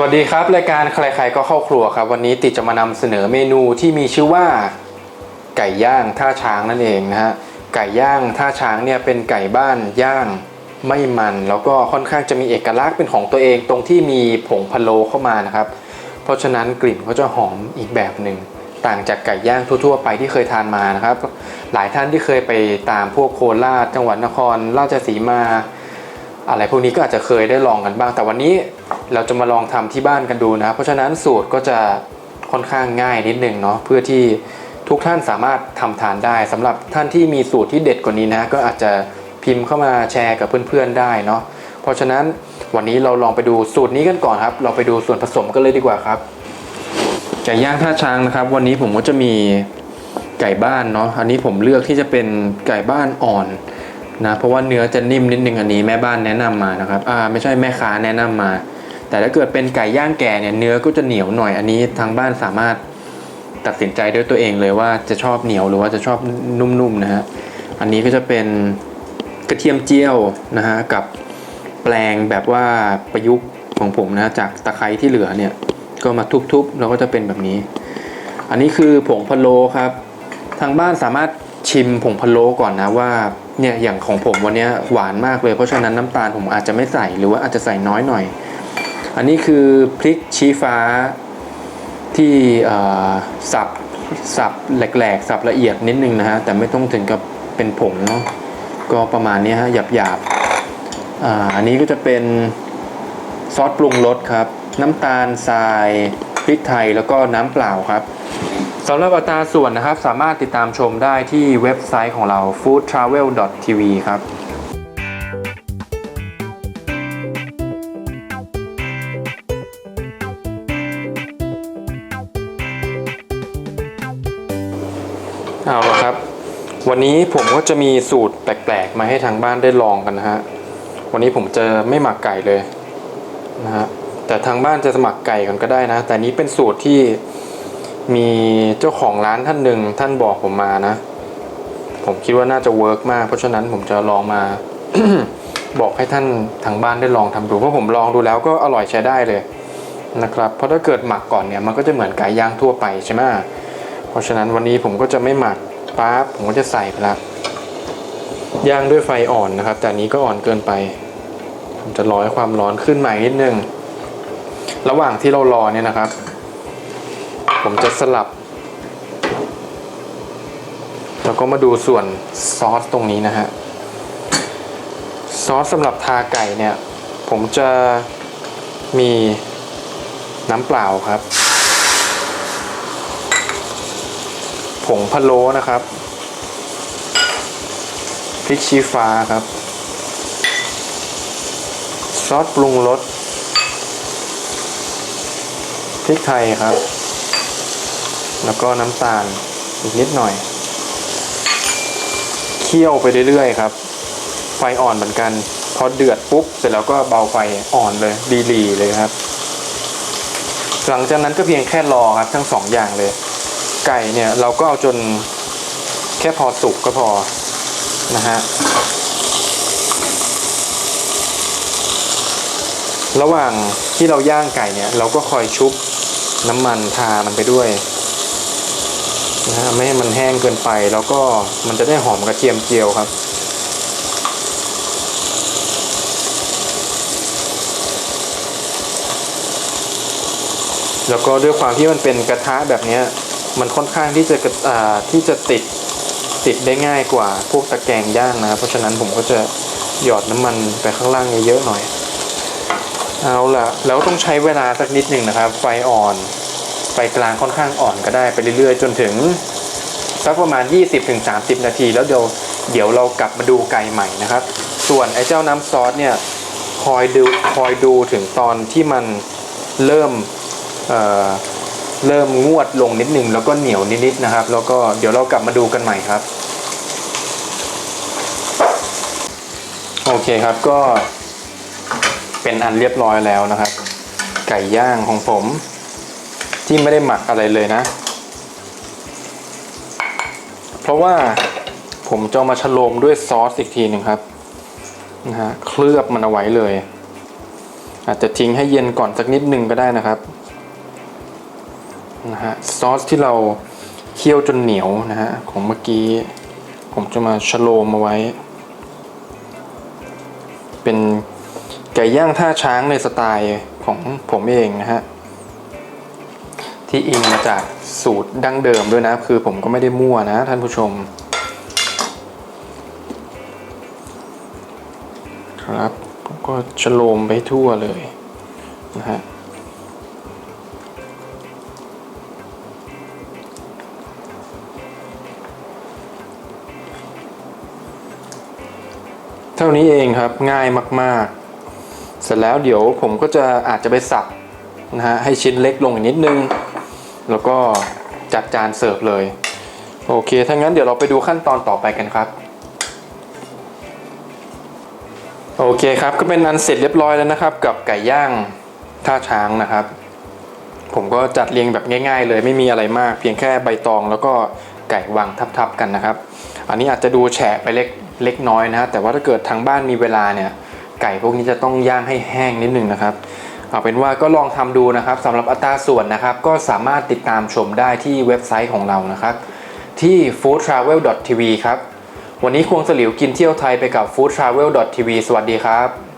วัสดีครับรายการใครๆก็เข้าครัวครับ วันนี้ติดจะมานำเสนอเมนูที่มีชื่อว่า ไก่ย่างท่าช้างนั่นเองนะฮะไก่ย่างท่าช้างเนี่ยเป็นไก่บ้านย่างไม่มัน แล้วก็ค่อนข้างจะมีเอกลักษณ์เป็นของตัวเองตรงที่มีผงพะโล้เข้ามานะครับ เพราะฉะนั้นกลิ่นก็จะหอมอีกแบบหนึ่งต่างจากไก่ย่างทั่วๆ ไปที่เคยทานมานะครับ หลายท่านที่เคยไปตามพวกโคราชจังหวัดนครราชสีมา อะไรพวกนี้ก็อาจจะเคยได้ลองกันบ้าง แต่วันนี้เราจะมาลองทำที่บ้านกันดูนะเพราะฉะนั้นสูตรก็จะค่อนข้างง่ายนิดนึงเนาะเพื่อที่ทุกท่านสามารถทำทานได้สำหรับท่านที่มีสูตรที่เด็ดกว่านี้นะ ก็อาจจะพิมพ์เข้ามาแชร์กับเพื่อนๆได้เนาะเพราะฉะนั้นวันนี้เราลองไปดูสูตรนี้กันก่อนครับ เราไปดูส่วนผสมกันเลยดีกว่าครับไก่ย่างท่าช้างนะครับ วันนี้ผมก็จะมีไก่บ้านเนาะอันนี้ผมเลือกที่จะเป็นไก่บ้านอ่อน นะเพราะว่าเนื้อจะนิ่มนิดนึงอันนี้แม่บ้านแนะนำมานะครับอ่าไม่ใช่แม่ค้าแนะนำมา แต่ถ้าเกิดเป็นไก่ย่างแก่เนี่ยเนื้อก็จะเหนียวหน่อยอันนี้ทางบ้านสามารถตัดสินใจด้วยตัวเองเลยว่าจะชอบเหนียวหรือว่าจะชอบนุ่มๆนะฮะอันนี้ก็จะเป็นกระเทียมเจียวนะฮะกับแปลงแบบว่าประยุกต์ของผมนะจากตะไคร้ที่เหลือเนี่ยก็มาทุบๆแล้วก็จะเป็นแบบนี้ อันนี้คือผงพะโล้ครับ ทางบ้านสามารถชิมผงพะโล้ก่อนนะว่า เนี่ยอย่างของผมวันนี้หวานมากเลย เพราะฉะนั้นน้ำตาลผมอาจจะไม่ใส่หรือว่าอาจจะใส่น้อยหน่อย อันนี้คือพริกชี้ฟ้าที่สับสับแหลกๆ สับละเอียดนิดนึงนะฮะ แต่ไม่ต้องถึงกับเป็นผงเนาะก็ประมาณนี้ฮะหยาบๆอ่าอันนี้ก็จะเป็นซอสปรุงรสครับ น้ำตาลทรายพริกไทยแล้วก็น้ำเปล่าครับ สำหรับอัตราส่วนนะครับ สามารถติดตามชมได้ที่เว็บไซต์ของเรา foodtravel.tv ครับเอาละครับ วันนี้ผมก็จะมีสูตรแปลกๆ มาให้ทางบ้านได้ลองกันนะฮะ วันนี้ผมจะไม่หมักไก่เลยนะฮะ แต่ทางบ้านจะสมัครไก่ก่อนก็ได้นะ แต่นี้เป็นสูตรที่ มีเจ้าของร้านท่านหนึ่งท่านบอกผมมานะ ผมคิดว่าน่าจะเวิร์กมาก เพราะฉะนั้นผมจะลองมาบอกให้ท่านทางบ้านได้ลองทำดูเพราะผมลองดูแล้วก็อร่อยใช้ได้เลยนะครับเพราะถ้าเกิดหมักก่อนเนี่ยมันก็จะเหมือนไก่ย่างทั่วไปใช่ไหมเพราะฉะนั้นวันนี้ผมก็จะไม่หมักปั๊บผมก็จะใส่ไปละย่างด้วยไฟอ่อนนะครับ แต่อันนี้ก็อ่อนเกินไปผมจะรอให้ความร้อนขึ้นใหม่นิดนึงระหว่างที่เรารอเนี่ยนะครับ ผมจะสลับ แล้วก็มาดูส่วนซอสตรงนี้นะฮะ ซอสสำหรับทาไก่เนี่ย ผมจะมีน้ำเปล่าครับ ผงพะโล้นะครับพริกชี้ฟ้าครับ ซอสปรุงรสพริกไทยครับ แล้วก็น้ำตาลอีกนิดหน่อย เคี่ยวไปเรื่อยๆครับ ไฟอ่อนเหมือนกันพอเดือดปุ๊บเสร็จแล้วก็เบาไฟอ่อนเลยดีๆเลยครับ หลังจากนั้นก็เพียงแค่รอครับทั้งสองอย่างเลย ไก่เนี่ยเราก็เอาจนแค่พอสุกก็พอนะฮะระหว่างที่เราย่างไก่เนี่ย เราก็คอยชุบน้ำมันทามันไปด้วย นะฮะไม่ให้มันแห้งเกินไปแล้วก็มันจะได้หอมกระเทียมเจียวครับ แล้วก็ด้วยความที่มันเป็นกระทะแบบนี้มันค่อนข้างที่จะกระอ่าที่จะติดติดได้ง่ายกว่าพวกตะแกรงย่างนะ เพราะฉะนั้นผมก็จะหยอดน้ำมันไปข้างล่างเยอะๆหน่อย เอาละแล้วต้องใช้เวลาสักนิดหนึ่งนะครับ ไฟอ่อน ไฟกลางค่อนข้างอ่อนก็ได้ไปเรื่อยๆ จนถึงสักประมาณ 20-30 นาที แล้วเดี๋ยวเดี๋ยวเรากลับมาดูไก่ใหม่นะครับ ส่วนไอ้เจ้าน้ำซอสเนี่ยคอยดูคอยดูถึงตอนที่มันเริ่มเอ่อเริ่มงวดลงนิดหนึ่งแล้วก็เหนียวนิดๆนะครับ แล้วก็เดี๋ยวเรากลับมาดูกันใหม่ครับ โอเคครับก็เป็นอันเรียบร้อยแล้วนะครับ ไก่ย่างของผม ที่ไม่ได้หมักอะไรเลยนะ เพราะว่าผมจะมาฉโลมด้วยซอสอีกทีหนึ่งครับนะฮะเคลือบมันเอาไว้เลย อาจจะทิ้งให้เย็นก่อนสักนิดหนึ่งก็ได้นะครับนะฮะซอสที่เราเคี่ยวจนเหนียวนะฮะของเมื่อกี้ ผมจะมาชะโลมมาไว้ เป็นไก่ย่างท่าช้างในสไตล์ของผมเองนะฮะ ที่อิงมาจากสูตรดั้งเดิมด้วยนะ คือผมก็ไม่ได้มั่วนะท่านผู้ชม ครับก็ชะโลมไปทั่วเลยนะฮะเท่านี้เองครับง่ายมาก ๆ เสร็จแล้วเดี๋ยวผมก็จะอาจจะไปสับนะฮะให้ชิ้นเล็กลงอีกนิดนึง แล้วก็จัดจานเสิร์ฟเลย โอเค ถ้างั้นเดี๋ยวเราไปดูขั้นตอนต่อไปกันครับ โอเคครับก็เป็นอันเสร็จเรียบร้อยแล้วนะครับ กับไก่ย่างท่าช้างนะครับ ผมก็จัดเรียงแบบง่ายๆ เลยไม่มีอะไรมาก เพียงแค่ใบตองแล้วก็ไก่วางทับๆกันนะครับ อันนี้อาจจะดูแฉะไปเล็กเล็กน้อยนะแต่ว่าถ้าเกิดทางบ้านมีเวลาเนี่ยไก่พวกนี้จะต้องย่างให้แห้งนิดนึงนะครับ เอาเป็นว่าก็ลองทำดูนะครับสำหรับอัตราส่วนนะครับ ก็สามารถติดตามชมได้ที่เว็บไซต์ของเรานะครับ ที่ foodtravel.tv ครับ วันนี้ควงสลิวกินเที่ยวไทยไปกับ foodtravel.tv สวัสดีครับ